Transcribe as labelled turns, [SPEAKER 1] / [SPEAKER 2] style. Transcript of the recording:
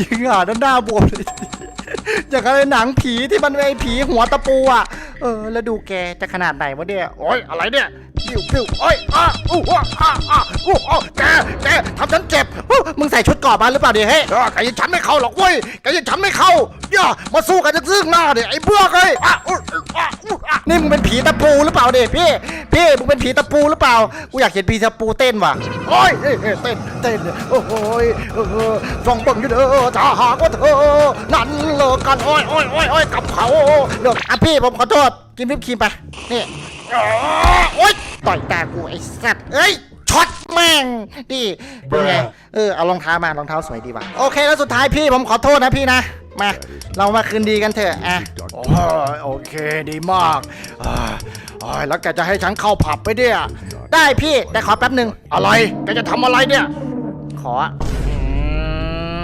[SPEAKER 1] ยิงอะด้านหน้าบวมเลยอย่างกับในหนังผีที่มันไอ้ผีหัวตะปูอะ เออ แล้วดูแกจะขนาดไหนวะเนี่ย
[SPEAKER 2] โอ้ยอะไรเนี่ยปิ้วปิ้วโอ้ยอ้าอู้อ้าอ้าอ้าอู้อ้าแกแกทำฉันเจ็บ
[SPEAKER 1] มึงใส่ชุดกราะมาหรือเปล่าเนี่ยเฮ้ย
[SPEAKER 2] แกยังฉันไม่เข้าหรอกเว้ยแกยังฉันไม่เข้าย่ามาสู้กันจะซึ่งหน้าเดี๋ยไอ้เบื่อกเลยอะอู้อะอู้อะ
[SPEAKER 1] นี่มึงเป็นผีตะปูหรือเปล่าเนี่ยพี่ พี่มึงเป็นผีตะปูหรือเปล่า กูอยากเห็นผีตะปูเต้นว่ะ
[SPEAKER 2] โอ้ยเอ้ยเอ้ยเต้นเต้นโอ้โหยเออฟังเบิ่งอยู่เด้อถ้าหากว่าเธอ นั้นเลิกกันโอ้ยโอ้ยโอ้ยโอ้ยกับเขา
[SPEAKER 1] เดี๋ยวอะพี่ผมขอโทษกินวิปครีมไปนี่
[SPEAKER 2] อ๋อโอ้ย
[SPEAKER 1] ต่อยตากูไอ้สัตว์เอ้ยช็อตแม่งนี่เป็นไงเออเอารองเท้ามารองเท้าสวยดีว่ะโอเคแล้วสุดท้ายพี่ผมขอโทษนะพี่นะ มา เรามาคืนดีกันเถอะอะ
[SPEAKER 2] โอ้ยโอเคดีมากอ่าอ่าแล้วแกจะให้ฉันเข้าผับไปเนี่ย
[SPEAKER 1] ได้พี่แต่ขอแป๊บหนึ่ง
[SPEAKER 2] อะไรแกจะทำอะไรเนี่ย
[SPEAKER 1] ขอ